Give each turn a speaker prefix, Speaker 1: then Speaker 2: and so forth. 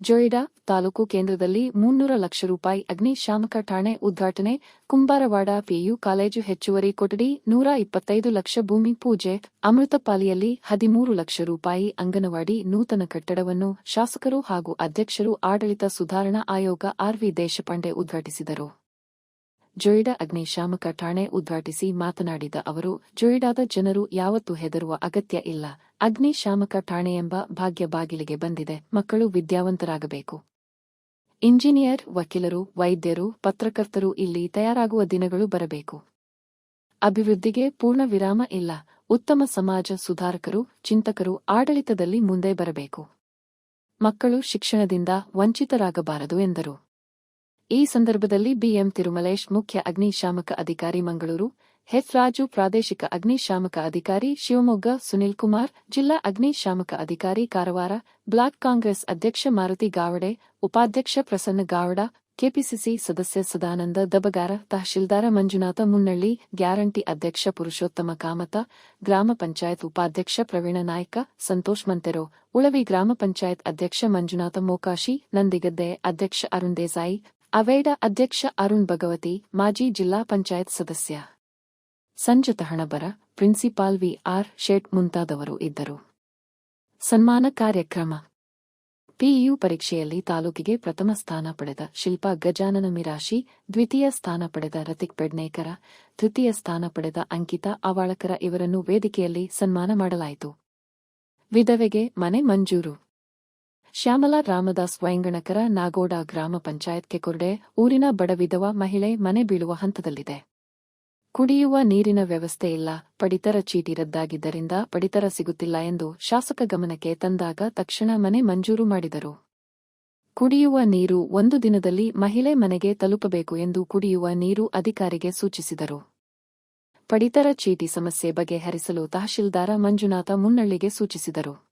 Speaker 1: ಜೊಯಿಡಾ ತಾಲೂಕು ಕೇಂದ್ರದಲ್ಲಿ ಮುನ್ನೂರ ಲಕ್ಷ ರೂಪಾಯಿ ಅಗ್ನಿಶಾಮಕ ಠಾಣೆ ಉದ್ಘಾಟನೆ. ಕುಂಬಾರವಾಡ ಪಿಯು ಕಾಲೇಜು ಹೆಚ್ಚುವರಿ ಕೊಠಡಿ ನೂರ ಇಪ್ಪತ್ತೈದು ಲಕ್ಷ ಭೂಮಿ ಪೂಜೆ. ಅಮೃತಪಾಲಿಯಲ್ಲಿ ಹದಿಮೂರು ಲಕ್ಷ ರೂಪಾಯಿ ಅಂಗನವಾಡಿ ನೂತನ ಕಟ್ಟಡವನ್ನು ಶಾಸಕರು ಹಾಗೂ ಅಧ್ಯಕ್ಷರು ಆಡಳಿತ ಸುಧಾರಣಾ ಆಯೋಗ ಆರ್ವಿ ದೇಶಪಾಂಡೆ ಉದ್ಘಾಟಿಸಿದರು. ಜೊಯಿಡಾ ಅಗ್ನಿಶಾಮಕ ಠಾಣೆ ಉದ್ಘಾಟಿಸಿ ಮಾತನಾಡಿದ ಅವರು ಜೊಯಿಡಾದ ಜನರು ಯಾವತ್ತೂ ಹೆದರುವ ಅಗತ್ಯ ಇಲ್ಲ. ಅಗ್ನಿಶಾಮಕ ಠಾಣೆ ಎಂಬ ಭಾಗ್ಯ ಬಾಗಿಲಿಗೆ ಬಂದಿದೆ. ಮಕ್ಕಳು ವಿದ್ಯಾವಂತರಾಗಬೇಕು. ಇಂಜಿನಿಯರ್, ವಕೀಲರು, ವೈದ್ಯರು, ಪತ್ರಕರ್ತರು ಇಲ್ಲಿ ತಯಾರಾಗುವ ದಿನಗಳು ಬರಬೇಕು. ಅಭಿವೃದ್ಧಿಗೆ ಪೂರ್ಣ ವಿರಾಮ ಇಲ್ಲ. ಉತ್ತಮ ಸಮಾಜ ಸುಧಾರಕರು, ಚಿಂತಕರು ಆಡಳಿತದಲ್ಲಿ ಮುಂದೆ ಬರಬೇಕು. ಮಕ್ಕಳು ಶಿಕ್ಷಣದಿಂದ ವಂಚಿತರಾಗಬಾರದು ಎಂದರು. ಈ ಸಂದರ್ಭದಲ್ಲಿ ಬಿಎಂ ತಿರುಮಲೇಶ್, ಮುಖ್ಯ ಅಗ್ನಿಶಾಮಕ ಅಧಿಕಾರಿ ಮಂಗಳೂರು ಹೆಚ್ ರಾಜು, ಪ್ರಾದೇಶಿಕ ಅಗ್ನಿಶಾಮಕ ಅಧಿಕಾರಿ ಶಿವಮೊಗ್ಗ, ಸುನಿಲ್ ಕುಮಾರ್, ಜಿಲ್ಲಾ ಅಗ್ನಿಶಾಮಕ ಅಧಿಕಾರಿ ಕಾರವಾರ, ಬ್ಲಾಕ್ ಕಾಂಗ್ರೆಸ್ ಅಧ್ಯಕ್ಷ ಮಾರುತಿ ಗಾವಡೆ, ಉಪಾಧ್ಯಕ್ಷ ಪ್ರಸನ್ನ ಗಾವಡ, ಕೆಪಿಸಿಸಿ ಸದಸ್ಯ ಸದಾನಂದ ದಬಗಾರ, ತಹಶೀಲ್ದಾರ ಮಂಜುನಾಥ ಮುನ್ನಳ್ಳಿ, ಗ್ಯಾರಂಟಿ ಅಧ್ಯಕ್ಷ ಪುರುಷೋತ್ತಮ ಕಾಮತ, ಗ್ರಾಮ ಪಂಚಾಯತ್ ಉಪಾಧ್ಯಕ್ಷ ಪ್ರವೀಣ ನಾಯ್ಕ, ಸಂತೋಷ್ ಮಂತೆರೋ, ಉಳವಿ ಗ್ರಾಮ ಪಂಚಾಯತ್ ಅಧ್ಯಕ್ಷ ಮಂಜುನಾಥ ಮೋಕಾಶಿ, ನಂದಿಗದ್ದೆ ಅಧ್ಯಕ್ಷ ಅರುಣ್ ದೇಸಾಯಿ, ಅವೇಡ ಅಧ್ಯಕ್ಷ ಅರುಣ್ ಭಗವತಿ, ಮಾಜಿ ಜಿಲ್ಲಾ ಪಂಚಾಯತ್ ಸದಸ್ಯ. Sanjat Hanabar principal V R Shet ಮುಂತಾದವರು ಇದ್ದರು. ಸನ್ಮಾನ ಕಾರ್ಯಕ್ರಮ. ಪಿಯು ಪರೀಕ್ಷೆಯಲ್ಲಿ ತಾಲೂಕಿಗೆ ಪ್ರಥಮ ಸ್ಥಾನ ಪಡೆದ ಶಿಲ್ಪಾ ಗಜಾನನ ಮಿರಾಶಿ, ದ್ವಿತೀಯ ಸ್ಥಾನ ಪಡೆದ ರತಿಕ್ ಪೆಡ್ನೇಕರ, ತೃತೀಯ ಸ್ಥಾನ ಪಡೆದ ಅಂಕಿತಾ ಅವಾಳಕರ ಇವರನ್ನು ವೇದಿಕೆಯಲ್ಲಿ ಸನ್ಮಾನ ಮಾಡಲಾಯಿತು. ವಿಧವೆಗೆ ಮನೆ ಮಂಜೂರು. ಶ್ಯಾಮಲಾ ರಾಮದಾಸ್ ವೈಂಗಣಕರ ನಾಗೋಡ ಗ್ರಾಮ ಪಂಚಾಯತ್ಗೆ ಕೊರಡೆ, ಊರಿನ ಬಡ ವಿಧವ ಮಹಿಳೆ ಮನೆ ಬೀಳುವ ಹಂತದಲ್ಲಿದೆ. ಕುಡಿಯುವ ನೀರಿನ ವ್ಯವಸ್ಥೆ ಇಲ್ಲ. ಪಡಿತರ ಚೀಟಿ ರದ್ದಾಗಿದ್ದರಿಂದ ಪಡಿತರ ಸಿಗುತ್ತಿಲ್ಲ ಎಂದು ಶಾಸಕ ಗಮನಕ್ಕೆ ತಂದಾಗ ತಕ್ಷಣ ಮನೆ ಮಂಜೂರು ಮಾಡಿದರು. ಕುಡಿಯುವ ನೀರು ಒಂದು ದಿನದಲ್ಲಿ ಮಹಿಳೆ ಮನೆಗೆ ತಲುಪಬೇಕು ಎಂದು ಕುಡಿಯುವ ನೀರು ಅಧಿಕಾರಿಗೆ ಸೂಚಿಸಿದರು. ಪಡಿತರ ಚೀಟಿ ಸಮಸ್ಯೆ ಬಗೆಹರಿಸಲು ತಹಶೀಲ್ದಾರ ಮಂಜುನಾಥ ಮುನ್ನಳ್ಳಿಗೆ ಸೂಚಿಸಿದರು.